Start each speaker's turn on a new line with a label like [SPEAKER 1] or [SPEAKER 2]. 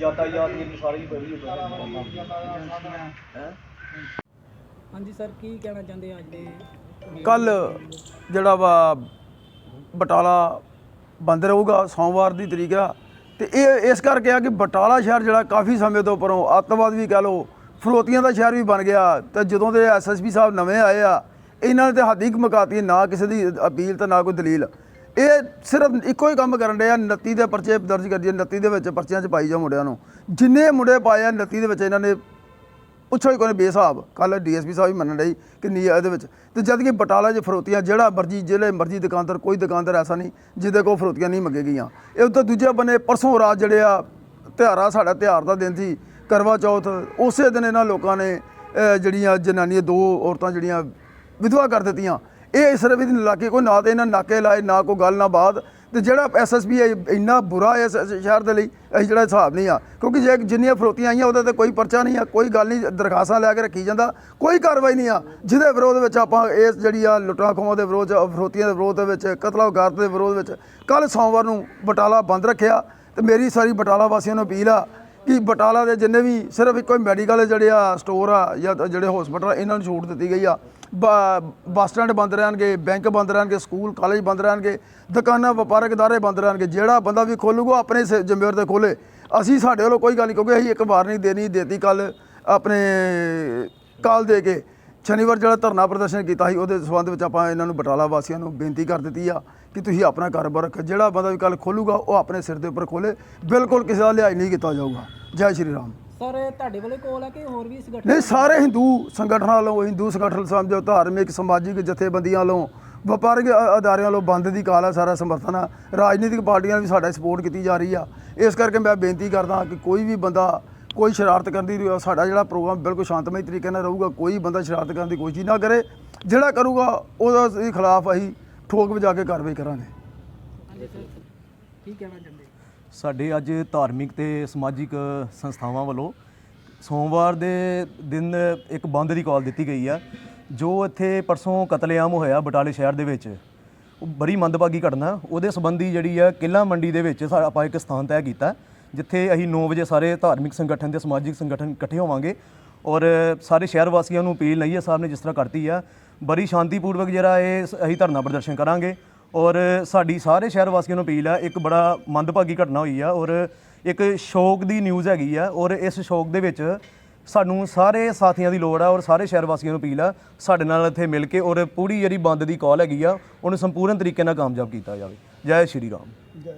[SPEAKER 1] ਯਾਦਾਂ ਦੀ ਸਾਰੀ ਬੜੀ ਹੈ।
[SPEAKER 2] ਹਾਂਜੀ ਸਰ ਕੀ ਕਹਿਣਾ ਚਾਹੁੰਦੇ ਅੱਜ ਦੇ
[SPEAKER 3] ਕੱਲ ਜਿਹੜਾ ਵਾ ਬਟਾਲਾ ਬੰਦ ਰਹੂਗਾ ਸੋਮਵਾਰ ਦੀ ਤਰੀਕ ਆ। ਤੇ ਇਹ ਇਸ ਕਰਕੇ ਆ ਕਿ ਬਟਾਲਾ ਸ਼ਹਿਰ ਜਿਹੜਾ ਕਾਫੀ ਸਮੇਂ ਤੋਂ ਉੱਪਰੋਂ ਅੱਤਵਾਦ ਵੀ ਕਹ ਲੋ ਫਰੋਤੀਆਂ ਦਾ ਸ਼ਹਿਰ ਵੀ ਬਣ ਗਿਆ। ਤੇ ਜਦੋਂ ਦੇ ਐਸਐਸਪੀ ਸਾਹਿਬ ਨਵੇਂ ਆਏ ਆ ਇਹਨਾਂ ਨੇ ਤੇ ਹੱਦ ਹੀ ਮੁਕਾਤੀ ਨਾ ਕਿਸੇ ਦੀ ਅਪੀਲ ਤੇ ਨਾ ਕੋਈ ਦਲੀਲ। ਇਹ ਸਿਰਫ ਇੱਕੋ ਹੀ ਕੰਮ ਕਰਨ ਰਹੇ ਆ 29 ਦੇ ਪਰਚੇ ਦਰਜ ਕਰ ਦਿਏ 29 ਦੇ ਵਿੱਚ ਪਰਚਿਆਂ 'ਚ ਪਾਈ ਜਾ ਮੁੰਡਿਆਂ ਨੂੰ। ਜਿੰਨੇ ਮੁੰਡੇ ਪਾਏ ਆ 29 ਦੇ ਵਿੱਚ ਇਹਨਾਂ ਨੇ ਪੁੱਛੋ ਹੀ ਕੋਈ ਬੇਸਾਬ ਕੱਲ ਡੀਐਸਪੀ ਸਾਹਿਬ ਵੀ ਮੰਨਣ ਡਈ ਕਿ ਨਹੀਂ ਇਹਦੇ ਵਿੱਚ। ਤੇ ਜਦ ਕਿ ਬਟਾਲਾ 'ਚ ਫਰੋਤੀਆਂ, ਜਿਹੜਾ ਮਰਜ਼ੀ ਜਿਹੜੇ ਮਰਜ਼ੀ ਦੁਕਾਨਦਾਰ, ਕੋਈ ਦੁਕਾਨਦਾਰ ਐਸਾ ਨਹੀਂ ਜਿਹਦੇ ਕੋਲ ਫਰੋਤੀਆਂ ਨਹੀਂ ਮੰਗੇ ਗਈਆਂ। ਇਹ ਉੱਤੇ ਦੂਜੇ ਬੰਨੇ ਪਰਸੋਂ ਰਾਤ ਜਿਹੜੇ ਆ, ਤਿਉਹਾਰਾ, ਸਾਡਾ ਤਿਉਹਾਰ ਦਾ ਦਿਨ ਸੀ, ਕਰਵਾ ਚੌਥ, ਉਸੇ ਦਿਨ ਇਹਨਾਂ ਲੋਕਾਂ ਨੇ ਜਿਹੜੀਆਂ ਜਨਾਨੀਆਂ, ਦੋ ਔਰਤਾਂ ਜਿਹੜੀਆਂ ਵਿਧਵਾ ਕਰ ਦਿੱਤੀਆਂ। ਇਹ ਸਿਰਫ ਇਹਦੀ ਇਲਾਕੇ ਕੋਈ ਨਾ ਤੇ ਇਹਨਾਂ ਨਾਕੇ ਲਾਏ, ਨਾ ਕੋਈ ਗੱਲ, ਨਾ ਬਾਤ। ਤੇ ਜਿਹੜਾ ਐਸਐਸਪੀ ਇੰਨਾ ਬੁਰਾ ਹੈ ਇਸ ਸ਼ਹਿਰ ਦੇ ਲਈ, ਅਸੀਂ ਜਿਹੜਾ ਹਿਸਾਬ ਨਹੀਂ ਆ। ਕਿਉਂਕਿ ਜੇ ਜਿੰਨੀਆਂ ਫਰੋਤੀਆਂ ਆਈਆਂ, ਉਹਦੇ ਤੇ ਕੋਈ ਪਰਚਾ ਨਹੀਂ ਆ, ਕੋਈ ਗੱਲ ਨਹੀਂ, ਦਰਖਾਸਤਾਂ ਲੈ ਕੇ ਰੱਖੀ ਜਾਂਦਾ, ਕੋਈ ਕਾਰਵਾਈ ਨਹੀਂ ਆ। ਜਿਹਦੇ ਵਿਰੋਧ ਵਿੱਚ ਆਪਾਂ ਇਸ ਜਿਹੜੀ ਆ ਲੁੱਟਾਂ ਖੋਹਾਂ ਦੇ ਵਿਰੋਧ, ਫਰੋਤੀਆਂ ਦੇ ਵਿਰੋਧ ਦੇ ਵਿੱਚ ਕਤਲਾ ਗਾਰਤ ਦੇ ਵਿਰੋਧ ਵਿੱਚ ਕੱਲ ਸੋਮਵਾਰ ਨੂੰ ਬਟਾਲਾ ਬੰਦ ਰੱਖਿਆ। ਤੇ ਮੇਰੀ ਸਾਰੀ ਬਟਾਲਾ ਵਾਸੀਆਂ ਨੂੰ ਅਪੀਲ ਆ ਕਿ ਬਟਾਲਾ ਦੇ ਜਿੰਨੇ ਵੀ ਸਿਰਫ ਇੱਕੋ ਹੀ ਮੈਡੀਕਲ ਜਿਹੜੇ ਆ ਸਟੋਰ ਆ ਜਾਂ ਤਾਂ ਜਿਹੜੇ ਹਸਪੀਟਲ ਇਹਨਾਂ ਨੂੰ ਛੂਟ ਦਿੱਤੀ ਗਈ ਆ। ਬ- ਬੱਸ ਸਟੈਂਡ ਬੰਦ ਰਹਿਣਗੇ ਬੈਂਕ ਬੰਦ ਰਹਿਣਗੇ ਸਕੂਲ ਕਾਲਜ ਬੰਦ ਰਹਿਣਗੇ, ਦੁਕਾਨਾਂ, ਵਪਾਰਕ ਅਦਾਰੇ ਬੰਦ ਰਹਿਣਗੇ। ਜਿਹੜਾ ਬੰਦਾ ਵੀ ਖੋਲੂਗਾ, ਆਪਣੇ ਸ- ਜ਼ਿੰਮੇਵਾਰ ਤੇ ਖੋਲੇ। ਅਸੀਂ ਸਾਡੇ ਵੱਲੋਂ ਕੋਈ ਗੱਲ ਨਹੀਂ ਕਿਉਂਕਿ ਅਸੀਂ ਇੱਕ ਵਾਰ ਨਹੀਂ ਦੇਣੀ, ਦੇਤੀ ਕੱਲ ਆਪਣੇ ਕਾਲ ਦੇ ਕੇ। ਸ਼ਨੀਵਾਰ ਜਿਹੜਾ ਧਰਨਾ ਪ੍ਰਦਰਸ਼ਨ ਕੀਤਾ ਸੀ ਉਹਦੇ ਸਬੰਧ ਵਿੱਚ ਆਪਾਂ ਇਹਨਾਂ ਨੂੰ ਬਟਾਲਾ ਵਾਸੀਆਂ ਨੂੰ ਬੇਨਤੀ ਕਰ ਦਿੱਤੀ ਆ ਕਿ ਤੁਸੀਂ ਆਪਣਾ ਕਾਰੋਬਾਰ ਰੱਖੋ ਜਿਹੜਾ ਬੰਦਾ ਵੀ ਕੱਲ ਖੋਲੂਗਾ ਉਹ ਆਪਣੇ ਸਿਰ ਦੇ ਉੱਪਰ ਖੋਲੇ। ਬਿਲਕੁਲ ਕਿਸੇ ਦਾ ਲਿਹਾਜ਼ ਨਹੀਂ ਕੀਤਾ ਜਾਊਗਾ। ਜੈ ਸ਼੍ਰੀ ਰਾਮ।
[SPEAKER 2] ਸਰ ਤੁਹਾਡੇ ਵੱਲੋਂ ਕੋਲ ਹੈ ਕਿ ਹੋਰ ਵੀ ਸੰਗਠਨ
[SPEAKER 3] ਨਹੀਂ ਸਾਰੇ ਹਿੰਦੂ ਸੰਗਠਨਾਂ ਵੱਲੋਂ ਹਿੰਦੂ ਸੰਗਠਨ ਸਮਝੋ ਧਾਰਮਿਕ ਸਮਾਜਿਕ ਜਥੇਬੰਦੀਆਂ ਵੱਲੋਂ ਵਪਾਰਕ ਅ- ਅਦਾਰਿਆਂ ਵੱਲੋਂ ਬੰਦ ਦੀ ਕਾਲ ਹੈ ਸਾਰਾ ਸਮਰਥਨ ਆ। ਰਾਜਨੀਤਿਕ ਪਾਰਟੀਆਂ ਵੀ ਸਾਡਾ ਸਪੋਰਟ ਕੀਤੀ ਜਾ ਰਹੀ ਆ। ਇਸ ਕਰਕੇ ਮੈਂ ਬੇਨਤੀ ਕਰਦਾ ਕਿ ਕੋਈ ਵੀ ਬੰਦਾ ਕੋਈ ਸ਼ਰਾਰਤ ਕਰਨ ਦੀ ਸਾਡਾ ਜਿਹੜਾ ਪ੍ਰੋਗਰਾਮ ਬਿਲਕੁਲ ਸ਼ਾਂਤਮਈ ਤਰੀਕੇ ਨਾਲ ਰਹੂਗਾ ਕੋਈ ਬੰਦਾ ਸ਼ਰਾਰਤ ਕਰਨ ਦੀ ਕੋਸ਼ਿਸ਼ ਨਾ ਕਰੇ। ਜਿਹੜਾ ਕਰੂਗਾ ਉਹਦੇ ਖਿਲਾਫ ਅਸੀਂ ਠੋਕ ਵਜਾ ਕੇ ਕਾਰਵਾਈ ਕਰਾਂਗੇ।
[SPEAKER 2] ਕੀ ਕਹਿਣਾ ਚਾਹੁੰਦੇ
[SPEAKER 4] ਸਾਡੇ ਅੱਜ ਧਾਰਮਿਕ ਤੇ ਸਮਾਜਿਕ ਸੰਸਥਾਵਾਂ ਵੱਲੋਂ ਸੋਮਵਾਰ ਦੇ ਦਿਨ ਇੱਕ ਬੰਦ ਦੀ ਕਾਲ ਦਿੱਤੀ ਗਈ ਆ ਜੋ ਇੱਥੇ ਪਰਸੋਂ ਕਤਲੇਆਮ ਹੋਇਆ ਬਟਾਲੇ ਸ਼ਹਿਰ ਦੇ ਵਿੱਚ। ਉਹ ਬੜੀ ਮੰਦਭਾਗੀ ਘਟਨਾ ਉਹਦੇ ਸੰਬੰਧੀ ਜਿਹੜੀ ਆ ਕਿਲਾ ਮੰਡੀ ਦੇ ਵਿੱਚ ਸਾ- ਆਪਾਂ ਇੱਕ ਸਥਾਨ ਤੈਅ ਕੀਤਾ। ਜਿੱਥੇ ਅਸੀਂ 9 ਵਜੇ ਸਾਰੇ ਧਾਰਮਿਕ ਸੰਗਠਨ ਤੇ ਸਮਾਜਿਕ ਸੰਗਠਨ ਇਕੱਠੇ ਹੋਵਾਂਗੇ ਔਰ ਸਾਰੇ ਸ਼ਹਿਰ ਵਾਸੀਆਂ ਨੂੰ ਅਪੀਲ ਨਹੀਂ ਹੈ, ਸਾਹਿਬ ਨੇ ਜਿਸ ਤਰ੍ਹਾਂ ਕਰਤੀ ਆ, ਬੜੀ ਸ਼ਾਂਤੀਪੂਰਵਕ ਜਿਹੜਾ ਇਹ ਸ- ਅਸੀਂ ਧਰਨਾ ਪ੍ਰਦਰਸ਼ਨ ਕਰਾਂਗੇ ਔਰ ਸਾਡੀ ਸਾਰੇ ਸ਼ਹਿਰ ਵਾਸੀਆਂ ਨੂੰ ਅਪੀਲ ਆ, ਇੱਕ ਬੜਾ ਮੰਦਭਾਗੀ ਘਟਨਾ ਹੋਈ ਆ ਔਰ ਇੱਕ ਸ਼ੋਕ ਦੀ ਨਿਊਜ਼ ਹੈਗੀ ਆ ਔਰ ਇਸ ਸ਼ੋਕ ਦੇ ਵਿੱਚ ਸਾਨੂੰ ਸਾਰੇ ਸਾਥੀਆਂ ਦੀ ਲੋੜ ਆ ਔਰ ਸਾਰੇ ਸ਼ਹਿਰ ਵਾਸੀਆਂ ਨੂੰ ਅਪੀਲ ਆ, ਸਾਡੇ ਨਾਲ ਇੱਥੇ ਮਿਲ ਕੇ ਔਰ ਪੂਰੀ ਜਿਹੜੀ ਬੰਦ ਦੀ ਕਾਲ ਹੈਗੀ ਆ, ਉਹਨੂੰ ਸੰਪੂਰਨ ਤਰੀਕੇ ਨਾਲ ਕਾਮਯਾਬ ਕੀਤਾ ਜਾਵੇ। ਜੈ ਸ਼੍ਰੀ ਰਾਮ।
[SPEAKER 3] ਜੈ